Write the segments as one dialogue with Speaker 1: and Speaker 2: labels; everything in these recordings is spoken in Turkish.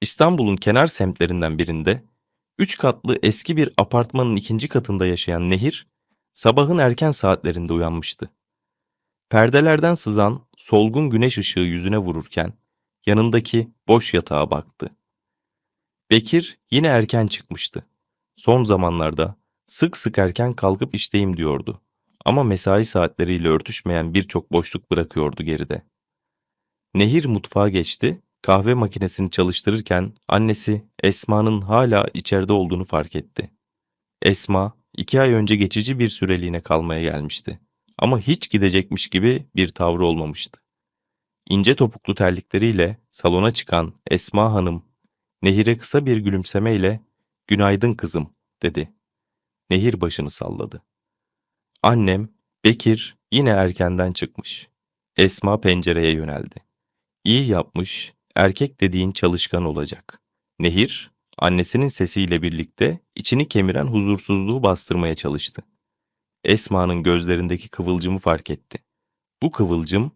Speaker 1: İstanbul'un kenar semtlerinden birinde, üç katlı eski bir apartmanın ikinci katında yaşayan Nehir, sabahın erken saatlerinde uyanmıştı. Perdelerden sızan solgun güneş ışığı yüzüne vururken, yanındaki boş yatağa baktı. Bekir yine erken çıkmıştı. Son zamanlarda sık sık erken kalkıp işteyim diyordu. Ama mesai saatleriyle örtüşmeyen birçok boşluk bırakıyordu geride. Nehir mutfağa geçti, kahve makinesini çalıştırırken annesi Esma'nın hala içeride olduğunu fark etti. Esma, iki ay önce geçici bir süreliğine kalmaya gelmişti. Ama hiç gidecekmiş gibi bir tavrı olmamıştı. İnce topuklu terlikleriyle salona çıkan Esma Hanım, Nehir'e kısa bir gülümsemeyle ''Günaydın kızım'' dedi. Nehir başını salladı. Annem, Bekir yine erkenden çıkmış. Esma pencereye yöneldi. İyi yapmış, erkek dediğin çalışkan olacak. Nehir, annesinin sesiyle birlikte içini kemiren huzursuzluğu bastırmaya çalıştı. Esma'nın gözlerindeki kıvılcımı fark etti. Bu kıvılcım,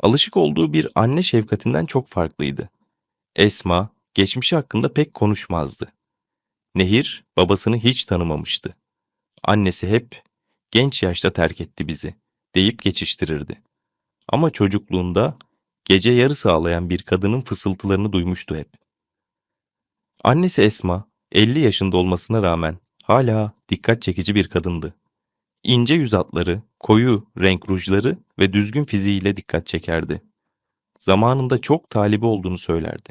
Speaker 1: alışık olduğu bir anne şefkatinden çok farklıydı. Esma, geçmişi hakkında pek konuşmazdı. Nehir, babasını hiç tanımamıştı. Annesi hep, genç yaşta terk etti bizi, deyip geçiştirirdi. Ama çocukluğunda gece yarı sağlayan bir kadının fısıltılarını duymuştu hep. Annesi Esma, 50 yaşında olmasına rağmen hala dikkat çekici bir kadındı. İnce yüz hatları, koyu renk rujları ve düzgün fiziğiyle dikkat çekerdi. Zamanında çok talibi olduğunu söylerdi.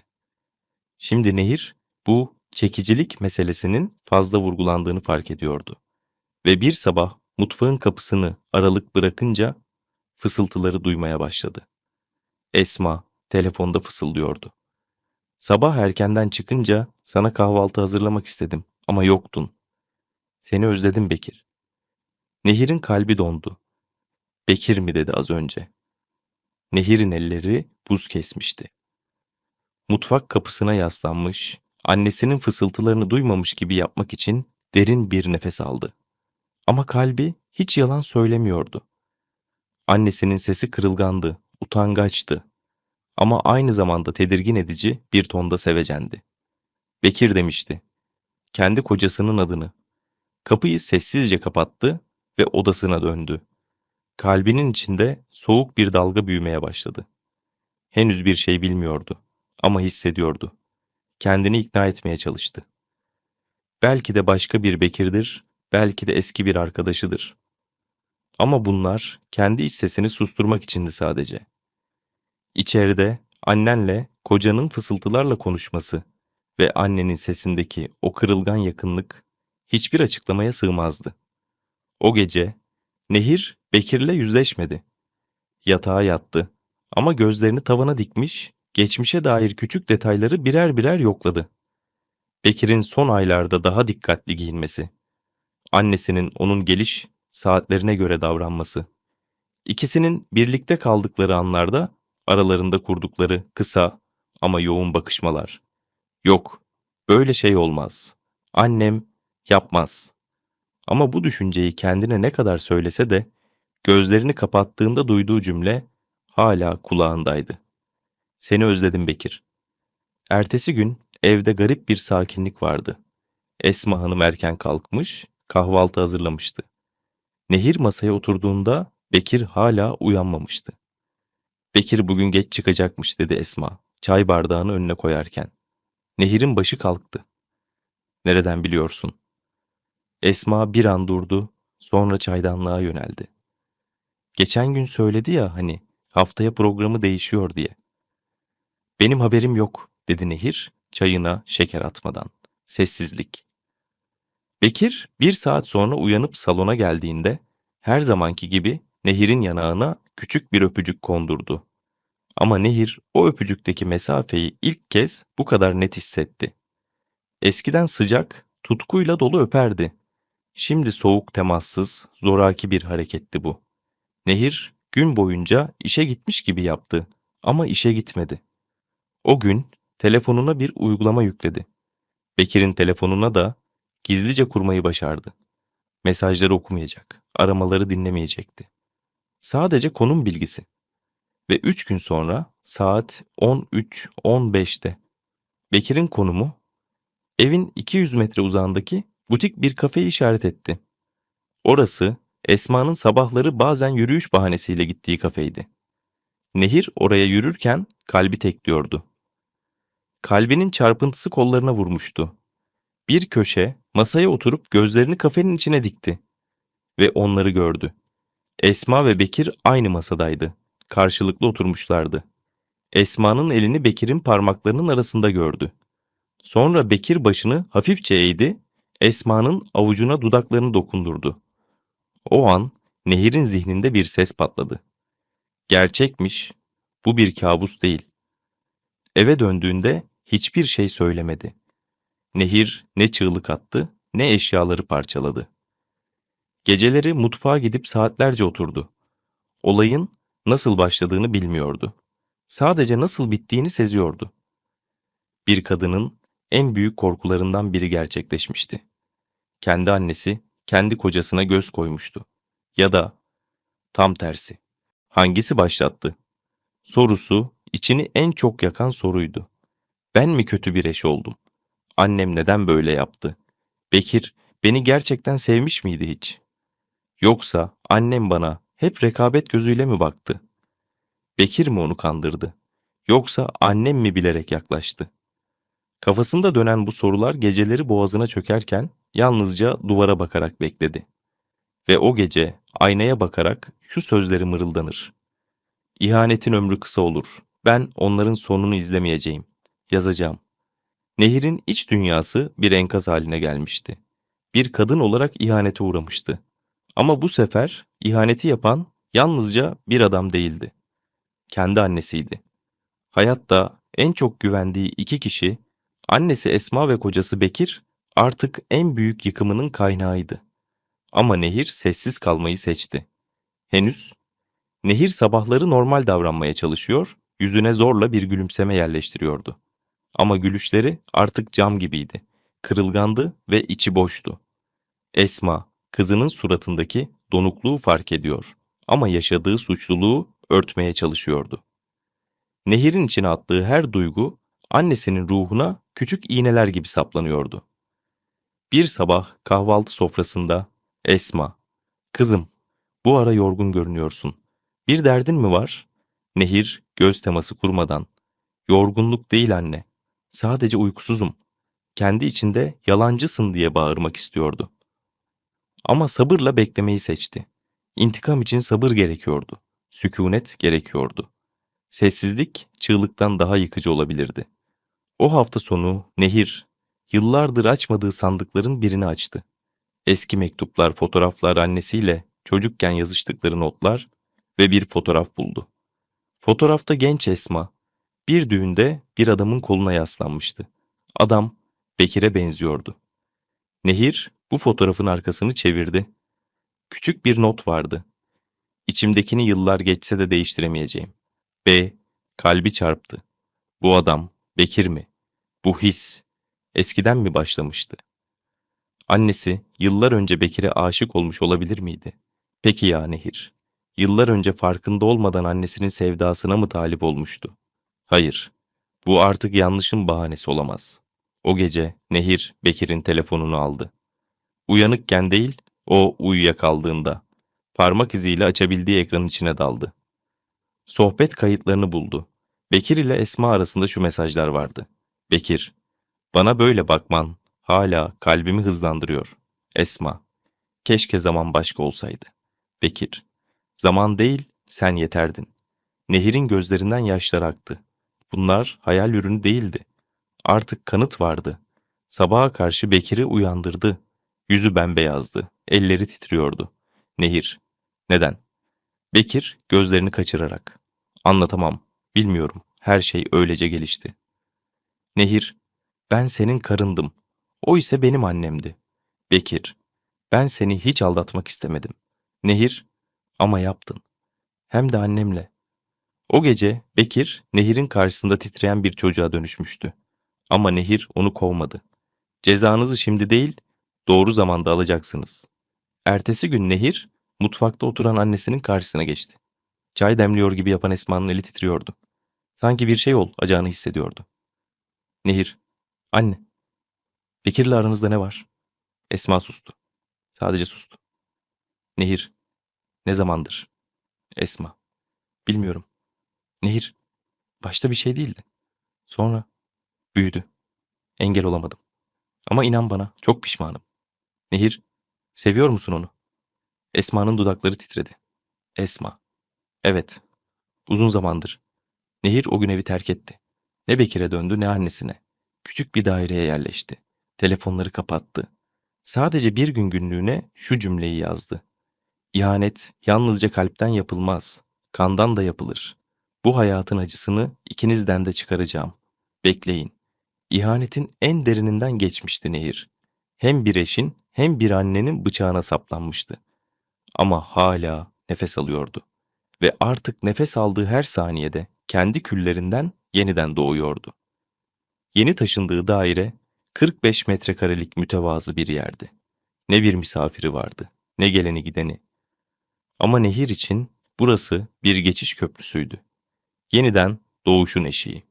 Speaker 1: Şimdi Nehir, bu çekicilik meselesinin fazla vurgulandığını fark ediyordu. Ve bir sabah mutfağın kapısını aralık bırakınca fısıltıları duymaya başladı. Esma telefonda fısıldıyordu. Sabah erkenden çıkınca sana kahvaltı hazırlamak istedim ama yoktun. Seni özledim Bekir. Nehir'in kalbi dondu. Bekir mi dedi az önce. Nehir'in elleri buz kesmişti. Mutfak kapısına yaslanmış, annesinin fısıltılarını duymamış gibi yapmak için derin bir nefes aldı. Ama kalbi hiç yalan söylemiyordu. Annesinin sesi kırılgandı, utangaçtı. Ama aynı zamanda tedirgin edici bir tonda sevecendi. Bekir demişti. Kendi kocasının adını. Kapıyı sessizce kapattı ve odasına döndü. Kalbinin içinde soğuk bir dalga büyümeye başladı. Henüz bir şey bilmiyordu ama hissediyordu. Kendini ikna etmeye çalıştı. Belki de başka bir Bekir'dir, belki de eski bir arkadaşıdır. Ama bunlar kendi iç sesini susturmak içindi sadece. İçeride annenle kocanın fısıltılarla konuşması ve annenin sesindeki o kırılgan yakınlık hiçbir açıklamaya sığmazdı. O gece Nehir Bekir'le yüzleşmedi. Yatağa yattı ama gözlerini tavana dikmiş, geçmişe dair küçük detayları birer birer yokladı. Bekir'in son aylarda daha dikkatli giyinmesi, annesinin onun geliş saatlerine göre davranması, ikisinin birlikte kaldıkları anlarda aralarında kurdukları kısa ama yoğun bakışmalar. Yok, böyle şey olmaz. Annem yapmaz. Ama bu düşünceyi kendine ne kadar söylese de gözlerini kapattığında duyduğu cümle hala kulağındaydı. Seni özledim Bekir. Ertesi gün evde garip bir sakinlik vardı. Esma Hanım erken kalkmış, kahvaltı hazırlamıştı. Nehir masaya oturduğunda Bekir hala uyanmamıştı. Bekir bugün geç çıkacakmış dedi Esma, çay bardağını önüne koyarken. Nehir'in başı kalktı. Nereden biliyorsun? Esma bir an durdu, sonra çaydanlığa yöneldi. Geçen gün söyledi ya hani haftaya programı değişiyor diye. Benim haberim yok dedi Nehir çayına şeker atmadan. Sessizlik. Bekir bir saat sonra uyanıp salona geldiğinde her zamanki gibi Nehir'in yanağına küçük bir öpücük kondurdu. Ama Nehir o öpücükteki mesafeyi ilk kez bu kadar net hissetti. Eskiden sıcak, tutkuyla dolu öperdi. Şimdi soğuk temassız, zoraki bir hareketti bu. Nehir gün boyunca işe gitmiş gibi yaptı ama işe gitmedi. O gün telefonuna bir uygulama yükledi. Bekir'in telefonuna da gizlice kurmayı başardı. Mesajları okumayacak, aramaları dinlemeyecekti. Sadece konum bilgisi. Ve üç gün sonra saat 13.15'te Bekir'in konumu evin 200 metre uzağındaki butik bir kafeyi işaret etti. Orası Esma'nın sabahları bazen yürüyüş bahanesiyle gittiği kafeydi. Nehir oraya yürürken kalbi tekliyordu. Kalbinin çarpıntısı kollarına vurmuştu. Bir köşe masaya oturup gözlerini kafenin içine dikti ve onları gördü. Esma ve Bekir aynı masadaydı. Karşılıklı oturmuşlardı. Esma'nın elini Bekir'in parmaklarının arasında gördü. Sonra Bekir başını hafifçe eğdi, Esma'nın avucuna dudaklarını dokundurdu. O an Nehir'in zihninde bir ses patladı. Gerçekmiş, bu bir kabus değil. Eve döndüğünde hiçbir şey söylemedi. Nehir ne çığlık attı, ne eşyaları parçaladı. Geceleri mutfağa gidip saatlerce oturdu. Olayın nasıl başladığını bilmiyordu. Sadece nasıl bittiğini seziyordu. Bir kadının en büyük korkularından biri gerçekleşmişti. Kendi annesi kendi kocasına göz koymuştu. Ya da tam tersi. Hangisi başlattı? Sorusu içini en çok yakan soruydu. Ben mi kötü bir eş oldum? Annem neden böyle yaptı? Bekir beni gerçekten sevmiş miydi hiç? Yoksa annem bana hep rekabet gözüyle mi baktı? Bekir mi onu kandırdı? Yoksa annem mi bilerek yaklaştı? Kafasında dönen bu sorular geceleri boğazına çökerken yalnızca duvara bakarak bekledi. Ve o gece aynaya bakarak şu sözleri mırıldanır. İhanetin ömrü kısa olur. Ben onların sonunu izlemeyeceğim. Yazacağım. Nehir'in iç dünyası bir enkaz haline gelmişti. Bir kadın olarak ihanete uğramıştı. Ama bu sefer ihaneti yapan yalnızca bir adam değildi. Kendi annesiydi. Hayatta en çok güvendiği iki kişi, annesi Esma ve kocası Bekir artık en büyük yıkımının kaynağıydı. Ama Nehir sessiz kalmayı seçti. Henüz Nehir sabahları normal davranmaya çalışıyor, yüzüne zorla bir gülümseme yerleştiriyordu. Ama gülüşleri artık cam gibiydi. Kırılgandı ve içi boştu. Esma, kızının suratındaki donukluğu fark ediyor ama yaşadığı suçluluğu örtmeye çalışıyordu. Nehir'in içine attığı her duygu annesinin ruhuna küçük iğneler gibi saplanıyordu. Bir sabah kahvaltı sofrasında Esma, kızım bu ara yorgun görünüyorsun. Bir derdin mi var? Nehir göz teması kurmadan, yorgunluk değil anne, sadece uykusuzum. Kendi içinde yalancısın diye bağırmak istiyordu. Ama sabırla beklemeyi seçti. İntikam için sabır gerekiyordu. Sükunet gerekiyordu. Sessizlik çığlıktan daha yıkıcı olabilirdi. O hafta sonu Nehir, yıllardır açmadığı sandıkların birini açtı. Eski mektuplar, fotoğraflar annesiyle çocukken yazıştıkları notlar ve bir fotoğraf buldu. Fotoğrafta genç Esma, bir düğünde bir adamın koluna yaslanmıştı. Adam Bekir'e benziyordu. Nehir bu fotoğrafın arkasını çevirdi. Küçük bir not vardı. İçimdekini yıllar geçse de değiştiremeyeceğim. B. Kalbi çarptı. Bu adam Bekir mi? Bu his eskiden mi başlamıştı? Annesi yıllar önce Bekir'e aşık olmuş olabilir miydi? Peki ya Nehir? Yıllar önce farkında olmadan annesinin sevdasına mı talip olmuştu? Hayır. Bu artık yanlışın bahanesi olamaz. O gece Nehir Bekir'in telefonunu aldı. Uyanıkken değil, o uyuyakaldığında. Parmak iziyle açabildiği ekranın içine daldı. Sohbet kayıtlarını buldu. Bekir ile Esma arasında şu mesajlar vardı. Bekir, bana böyle bakman hala kalbimi hızlandırıyor. Esma, keşke zaman başka olsaydı. Bekir, zaman değil, sen yeterdin. Nehir'in gözlerinden yaşlar aktı. Bunlar hayal ürünü değildi. Artık kanıt vardı. Sabaha karşı Bekir'i uyandırdı. Yüzü bembeyazdı, elleri titriyordu. Nehir, neden? Bekir gözlerini kaçırarak. Anlatamam, bilmiyorum. Her şey öylece gelişti. Nehir, ben senin karındım. O ise benim annemdi. Bekir, ben seni hiç aldatmak istemedim. Nehir, ama yaptın. Hem de annemle. O gece Bekir, Nehir'in karşısında titreyen bir çocuğa dönüşmüştü. Ama Nehir onu kovmadı. Cezanızı şimdi değil, doğru zamanda alacaksınız. Ertesi gün Nehir, mutfakta oturan annesinin karşısına geçti. Çay demliyor gibi yapan Esma'nın eli titriyordu. Sanki bir şey ol acağını hissediyordu. Nehir. Anne. Bekir'le aranızda ne var? Esma sustu. Sadece sustu. Nehir. Ne zamandır? Esma. Bilmiyorum. Nehir. Başta bir şey değildi. Sonra büyüdü. Engel olamadım. Ama inan bana çok pişmanım. Nehir. Seviyor musun onu? Esma'nın dudakları titredi. Esma. Evet. Uzun zamandır. Nehir o gün evi terk etti. Ne Bekir'e döndü ne annesine. Küçük bir daireye yerleşti. Telefonları kapattı. Sadece bir gün günlüğüne şu cümleyi yazdı. İhanet yalnızca kalpten yapılmaz, kandan da yapılır. Bu hayatın acısını ikinizden de çıkaracağım. Bekleyin. İhanetin en derininden geçmişti Nehir. Hem bir eşin hem bir annenin bıçağına saplanmıştı. Ama hala nefes alıyordu. Ve artık nefes aldığı her saniyede kendi küllerinden yeniden doğuyordu. Yeni taşındığı daire 45 metrekarelik mütevazı bir yerdi. Ne bir misafiri vardı, ne geleni gideni. Ama nehir için burası bir geçiş köprüsüydü. Yeniden doğuşun eşiği.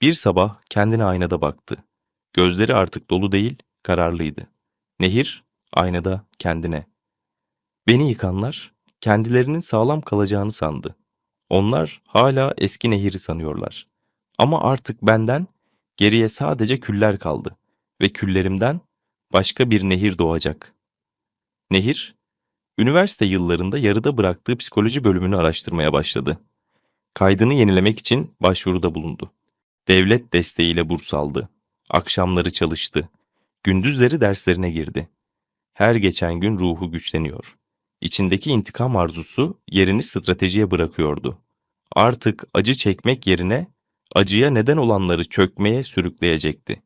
Speaker 1: Bir sabah kendine aynada baktı. Gözleri artık dolu değil, kararlıydı. Nehir aynada kendine. Beni yıkanlar kendilerinin sağlam kalacağını sandı. Onlar hala eski nehiri sanıyorlar. Ama artık benden geriye sadece küller kaldı ve küllerimden başka bir nehir doğacak. Nehir, üniversite yıllarında yarıda bıraktığı psikoloji bölümünü araştırmaya başladı. Kaydını yenilemek için başvuruda bulundu. Devlet desteğiyle burs aldı. Akşamları çalıştı. Gündüzleri derslerine girdi. Her geçen gün ruhu güçleniyor. İçindeki intikam arzusu yerini stratejiye bırakıyordu. Artık acı çekmek yerine acıya neden olanları çökmeye sürükleyecekti.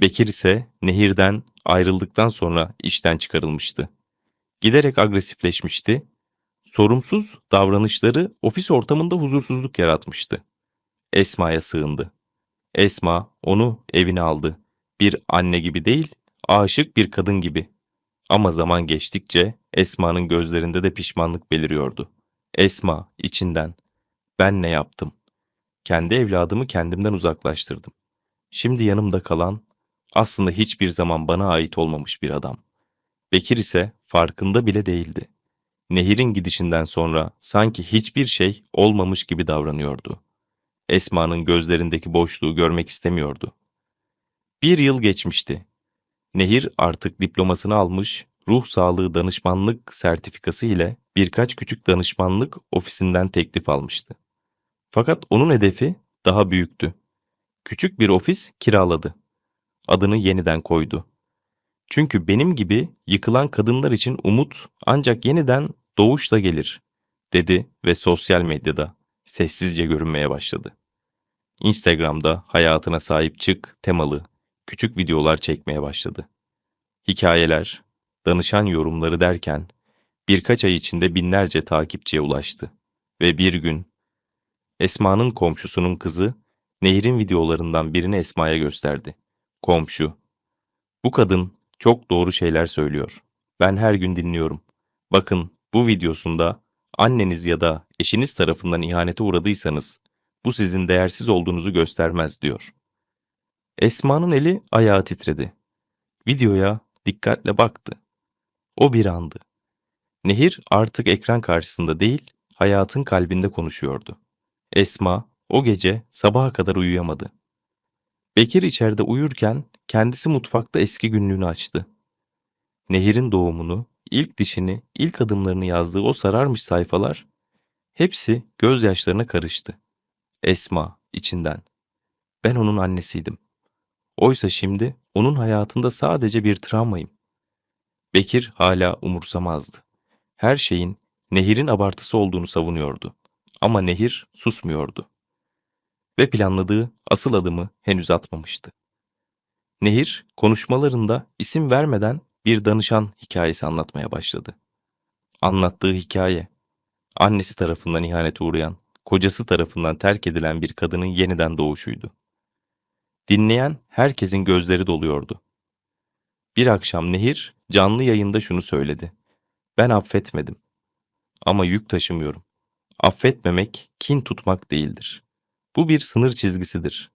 Speaker 1: Bekir ise nehirden ayrıldıktan sonra işten çıkarılmıştı. Giderek agresifleşmişti. Sorumsuz davranışları ofis ortamında huzursuzluk yaratmıştı. Esma'ya sığındı. Esma onu evine aldı. Bir anne gibi değil, aşık bir kadın gibi. Ama zaman geçtikçe Esma'nın gözlerinde de pişmanlık beliriyordu. Esma içinden ben ne yaptım? Kendi evladımı kendimden uzaklaştırdım. Şimdi yanımda kalan aslında hiçbir zaman bana ait olmamış bir adam. Bekir ise farkında bile değildi. Nehir'in gidişinden sonra sanki hiçbir şey olmamış gibi davranıyordu. Esma'nın gözlerindeki boşluğu görmek istemiyordu. Bir yıl geçmişti. Nehir artık diplomasını almış, ruh sağlığı danışmanlık sertifikası ile birkaç küçük danışmanlık ofisinden teklif almıştı. Fakat onun hedefi daha büyüktü. Küçük bir ofis kiraladı. Adını yeniden koydu. Çünkü benim gibi yıkılan kadınlar için umut ancak yeniden doğuşla gelir, dedi ve sosyal medyada sessizce görünmeye başladı. Instagram'da hayatına sahip çık temalı küçük videolar çekmeye başladı. Hikayeler, danışan yorumları derken birkaç ay içinde binlerce takipçiye ulaştı ve bir gün Esma'nın komşusunun kızı Nehir'in videolarından birini Esma'ya gösterdi. Komşu. Bu kadın çok doğru şeyler söylüyor. Ben her gün dinliyorum. Bakın bu videosunda anneniz ya da eşiniz tarafından ihanete uğradıysanız bu sizin değersiz olduğunuzu göstermez diyor. Esma'nın eli ayağı titredi. Videoya dikkatle baktı. O bir andı. Nehir artık ekran karşısında değil, hayatın kalbinde konuşuyordu. Esma o gece sabaha kadar uyuyamadı. Bekir içeride uyurken kendisi mutfakta eski günlüğünü açtı. Nehir'in doğumunu, ilk dişini, ilk adımlarını yazdığı o sararmış sayfalar hepsi gözyaşlarına karıştı. Esma içinden. Ben onun annesiydim. Oysa şimdi onun hayatında sadece bir travmayım. Bekir hala umursamazdı. Her şeyin Nehir'in abartısı olduğunu savunuyordu. Ama Nehir susmuyordu. Ve planladığı asıl adımı henüz atmamıştı. Nehir konuşmalarında isim vermeden bir danışan hikayesi anlatmaya başladı. Anlattığı hikaye, annesi tarafından ihanete uğrayan, kocası tarafından terk edilen bir kadının yeniden doğuşuydu. Dinleyen herkesin gözleri doluyordu. Bir akşam Nehir canlı yayında şunu söyledi. Ben affetmedim. Ama yük taşımıyorum. Affetmemek kin tutmak değildir. Bu bir sınır çizgisidir.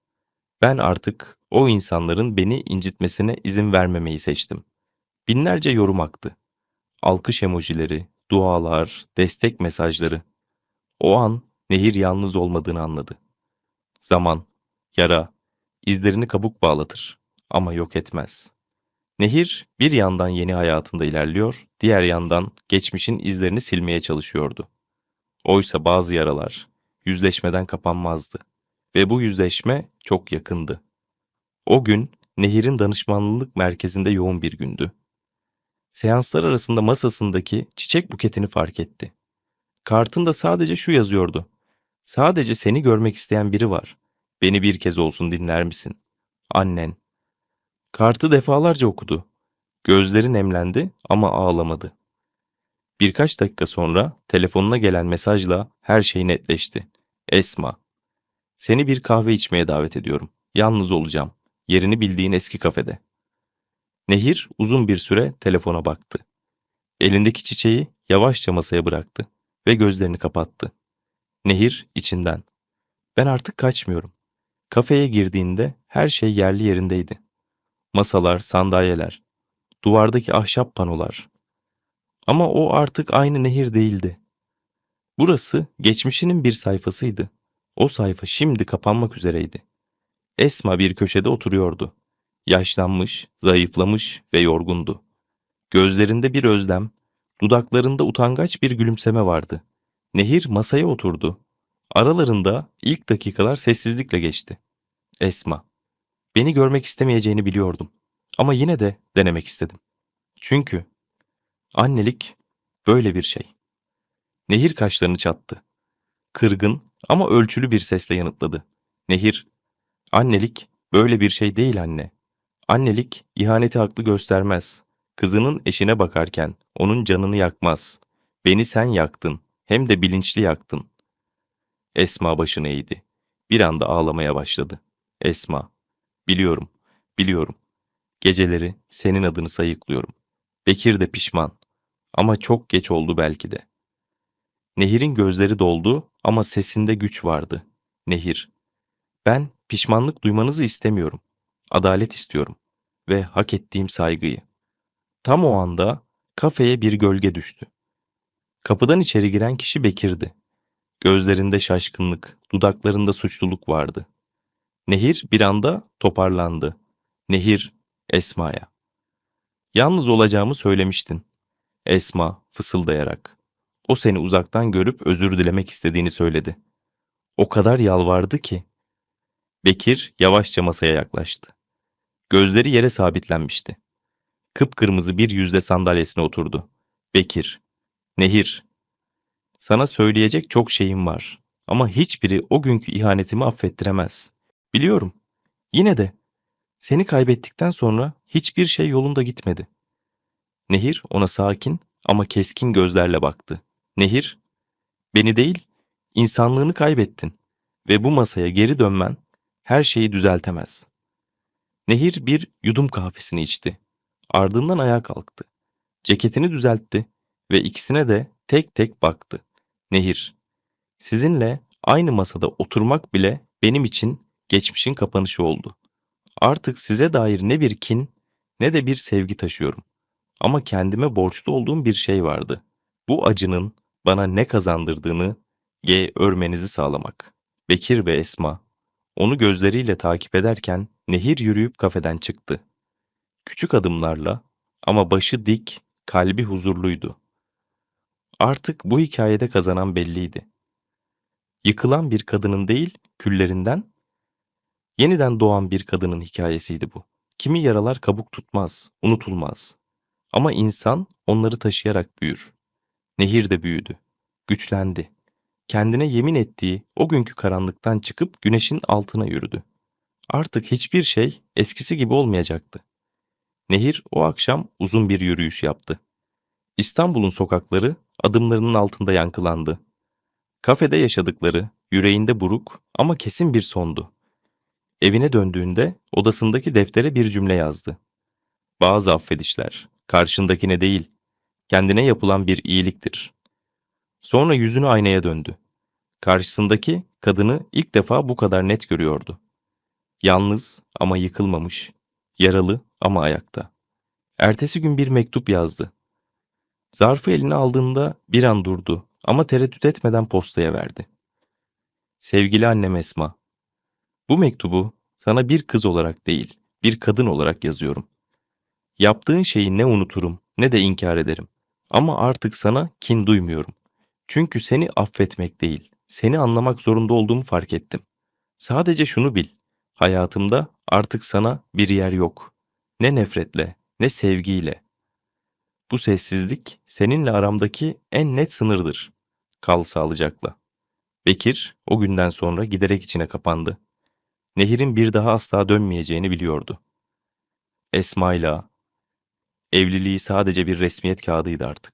Speaker 1: Ben artık o insanların beni incitmesine izin vermemeyi seçtim. Binlerce yorum aktı. Alkış emojileri, dualar, destek mesajları. O an Nehir yalnız olmadığını anladı. Zaman, yara, izlerini kabuk bağlatır ama yok etmez. Nehir bir yandan yeni hayatında ilerliyor, diğer yandan geçmişin izlerini silmeye çalışıyordu. Oysa bazı yaralar yüzleşmeden kapanmazdı ve bu yüzleşme çok yakındı. O gün Nehir'in danışmanlık merkezinde yoğun bir gündü. Seanslar arasında masasındaki çiçek buketini fark etti. Kartında sadece şu yazıyordu. Sadece seni görmek isteyen biri var. Beni bir kez olsun dinler misin? Annen. Kartı defalarca okudu. Gözleri nemlendi ama ağlamadı. Birkaç dakika sonra telefonuna gelen mesajla her şey netleşti. Esma. Seni bir kahve içmeye davet ediyorum. Yalnız olacağım. Yerini bildiğin eski kafede. Nehir uzun bir süre telefona baktı. Elindeki çiçeği yavaşça masaya bıraktı ve gözlerini kapattı. Nehir içinden. Ben artık kaçmıyorum. Kafeye girdiğinde her şey yerli yerindeydi. Masalar, sandalyeler, duvardaki ahşap panolar. Ama o artık aynı nehir değildi. Burası geçmişinin bir sayfasıydı. O sayfa şimdi kapanmak üzereydi. Esma bir köşede oturuyordu. Yaşlanmış, zayıflamış ve yorgundu. Gözlerinde bir özlem, dudaklarında utangaç bir gülümseme vardı. Nehir masaya oturdu. Aralarında ilk dakikalar sessizlikle geçti. Esma. Beni görmek istemeyeceğini biliyordum. Ama yine de denemek istedim. Çünkü annelik böyle bir şey. Nehir kaşlarını çattı. Kırgın ama ölçülü bir sesle yanıtladı. Nehir, annelik böyle bir şey değil anne. Annelik ihaneti haklı göstermez. Kızının eşine bakarken onun canını yakmaz. Beni sen yaktın, hem de bilinçli yaktın. Esma başını eğdi. Bir anda ağlamaya başladı. Esma, biliyorum, biliyorum. Geceleri senin adını sayıklıyorum. Bekir de pişman. Ama çok geç oldu belki de. Nehir'in gözleri doldu ama sesinde güç vardı. Nehir, ben pişmanlık duymanızı istemiyorum. Adalet istiyorum ve hak ettiğim saygıyı. Tam o anda kafeye bir gölge düştü. Kapıdan içeri giren kişi Bekir'di. Gözlerinde şaşkınlık, dudaklarında suçluluk vardı. Nehir bir anda toparlandı. Nehir, Esma'ya. Yalnız olacağımı söylemiştin. Esma fısıldayarak. O seni uzaktan görüp özür dilemek istediğini söyledi. O kadar yalvardı ki. Bekir yavaşça masaya yaklaştı. Gözleri yere sabitlenmişti. Kıpkırmızı bir yüzle sandalyesine oturdu. Bekir, Nehir, sana söyleyecek çok şeyim var ama hiçbiri o günkü ihanetimi affettiremez. Biliyorum. Yine de seni kaybettikten sonra hiçbir şey yolunda gitmedi. Nehir ona sakin ama keskin gözlerle baktı. Nehir, beni değil, insanlığını kaybettin ve bu masaya geri dönmen her şeyi düzeltemez. Nehir bir yudum kahvesini içti. Ardından ayağa kalktı. Ceketini düzeltti ve ikisine de tek tek baktı. Nehir, sizinle aynı masada oturmak bile benim için geçmişin kapanışı oldu. Artık size dair ne bir kin ne de bir sevgi taşıyorum. Ama kendime borçlu olduğum bir şey vardı. Bu acının bana ne kazandırdığını G örmenizi sağlamak. Bekir ve Esma onu gözleriyle takip ederken Nehir yürüyüp kafeden çıktı. Küçük adımlarla ama başı dik, kalbi huzurluydu. Artık bu hikayede kazanan belliydi. Yıkılan bir kadının değil, küllerinden yeniden doğan bir kadının hikayesiydi bu. Kimi yaralar kabuk tutmaz, unutulmaz. Ama insan onları taşıyarak büyür. Nehir de büyüdü, güçlendi. Kendine yemin ettiği o günkü karanlıktan çıkıp güneşin altına yürüdü. Artık hiçbir şey eskisi gibi olmayacaktı. Nehir o akşam uzun bir yürüyüş yaptı. İstanbul'un sokakları adımlarının altında yankılandı. Kafede yaşadıkları yüreğinde buruk ama kesin bir sondu. Evine döndüğünde odasındaki deftere bir cümle yazdı. Bazı affedişler karşındakine değil, kendine yapılan bir iyiliktir. Sonra yüzünü aynaya döndü. Karşısındaki kadını ilk defa bu kadar net görüyordu. Yalnız ama yıkılmamış, yaralı ama ayakta. Ertesi gün bir mektup yazdı. Zarfı eline aldığında bir an durdu ama tereddüt etmeden postaya verdi. Sevgili annem Esma, bu mektubu sana bir kız olarak değil, bir kadın olarak yazıyorum. Yaptığın şeyi ne unuturum ne de inkar ederim. Ama artık sana kin duymuyorum. Çünkü seni affetmek değil, seni anlamak zorunda olduğumu fark ettim. Sadece şunu bil, hayatımda artık sana bir yer yok. Ne nefretle, ne sevgiyle. Bu sessizlik seninle aramdaki en net sınırdır. Kal sağlıcakla. Bekir o günden sonra giderek içine kapandı. Nehir'in bir daha asla dönmeyeceğini biliyordu. Esma'yla evliliği sadece bir resmiyet kağıdıydı artık.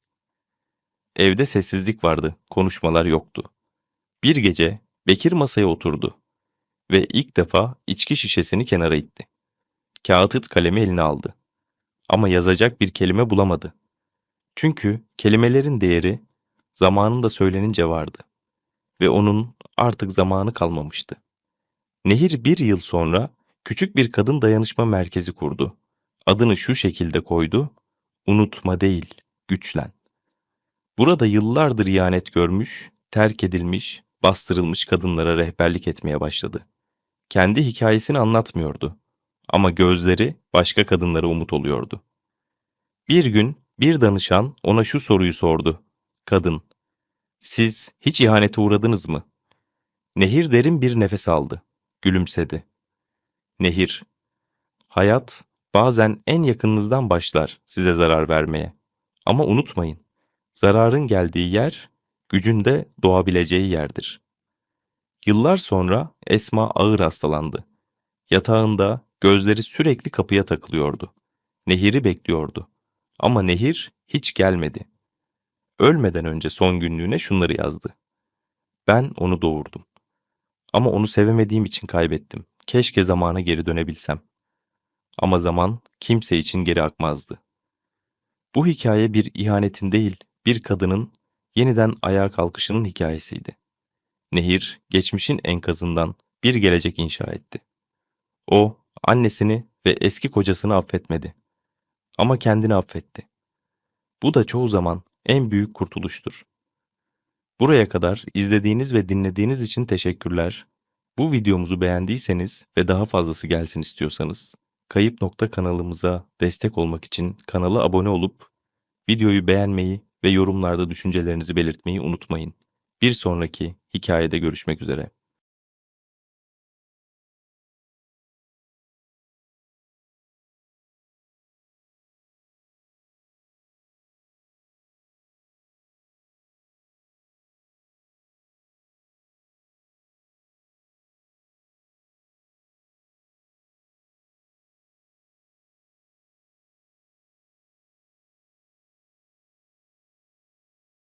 Speaker 1: Evde sessizlik vardı, konuşmalar yoktu. Bir gece Bekir masaya oturdu ve ilk defa içki şişesini kenara itti. Kağıt kalemi eline aldı. Ama yazacak bir kelime bulamadı. Çünkü kelimelerin değeri zamanında söylenince vardı. Ve onun artık zamanı kalmamıştı. Nehir bir yıl sonra küçük bir kadın dayanışma merkezi kurdu. Adını şu şekilde koydu, unutma değil, güçlen. Burada yıllardır ihanet görmüş, terk edilmiş, bastırılmış kadınlara rehberlik etmeye başladı. Kendi hikayesini anlatmıyordu ama gözleri başka kadınlara umut oluyordu. Bir gün bir danışan ona şu soruyu sordu. Kadın, siz hiç ihanete uğradınız mı? Nehir derin bir nefes aldı. Gülümsedi. Nehir, hayat bazen en yakınınızdan başlar size zarar vermeye. Ama unutmayın, zararın geldiği yer, gücün de doğabileceği yerdir. Yıllar sonra Esma ağır hastalandı. Yatağında gözleri sürekli kapıya takılıyordu. Nehir'i bekliyordu. Ama Nehir hiç gelmedi. Ölmeden önce son günlüğüne şunları yazdı. Ben onu doğurdum. Ama onu sevemediğim için kaybettim. Keşke zamana geri dönebilsem. Ama zaman kimse için geri akmazdı. Bu hikaye bir ihanetin değil, bir kadının yeniden ayağa kalkışının hikayesiydi. Nehir, geçmişin enkazından bir gelecek inşa etti. O, annesini ve eski kocasını affetmedi. Ama kendini affetti. Bu da çoğu zaman en büyük kurtuluştur. Buraya kadar izlediğiniz ve dinlediğiniz için teşekkürler. Bu videomuzu beğendiyseniz ve daha fazlası gelsin istiyorsanız, Kayıp Nokta kanalımıza destek olmak için kanala abone olup, videoyu beğenmeyi ve yorumlarda düşüncelerinizi belirtmeyi unutmayın. Bir sonraki hikayede görüşmek üzere.